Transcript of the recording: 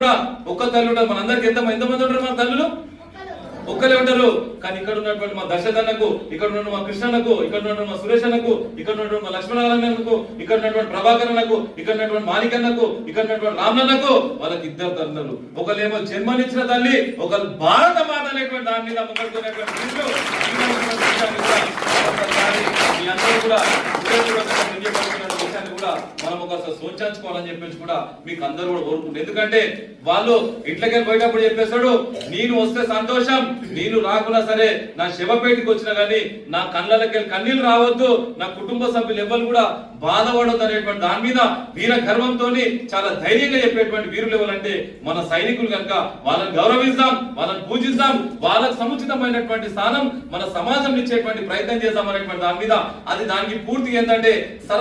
ఒక్క తల్లి ఉంటారు మన అందరికి ఎంత ఎంతమంది ఉంటారు మన తల్లులు ఒక్కలే ఉంటారు కానీ ఇక్కడ ఉన్నటువంటి మా దశదన్నకు ఇక్కడ ఉన్న మా కృష్ణన్నకు ఇక్కడ ఉన్నటువంటి మా సురేష్ అన్నకు ఇక్కడ ఉన్నటువంటి మా లక్ష్మణారాయణకు ఇక్కడ ఉన్నటువంటి ప్రభాకర్ అన్నకు ఇక్కడ ఉన్నటువంటి మాణికన్నకు ఇక్కడ ఉన్నటువంటి రామన్నకు వాళ్ళకి ఇద్దరు తల్లులు ఒకళ్ళేమో జన్మనిచ్చిన తల్లి ఒకళ్ళు భారత మాత అనేటువంటి దాని మీద ముగ్గురుకునేటువంటి కూడా మీ కూడా మనం ఒకసారి సోచాల్చుకోవాలని చెప్పేసి కూడా మీకు అందరూ కూడా కోరుకుంటారు. ఎందుకంటే వాళ్ళు ఇంట్లోకి పోయేటప్పుడు చెప్పేస్తాడు నేను వస్తే సంతోషం నేను రాకున్నా సరే నా శవపేటికి వచ్చినా గానీ నా కళ్ళకి కన్నీళ్ళు రావద్దు నా కుటుంబ సభ్యులు ఎవ్వరు కూడా బాధపడద్దు అనేటువంటి దాని మీద వీర గర్వంతో చాలా ధైర్యంగా చెప్పేటువంటి వీరులు ఎవరంటే మన సైనికులు కనుక వాళ్ళని గౌరవిస్తాం వాళ్ళని పూజిస్తాం వాళ్ళకు సముచితమైనటువంటి స్థానం మన సమాజం ఇచ్చేటువంటి ప్రయత్నం చేద్దాం అనేటువంటి దాని మీద అది దానికి పూర్తిగా ఏంటంటే సర-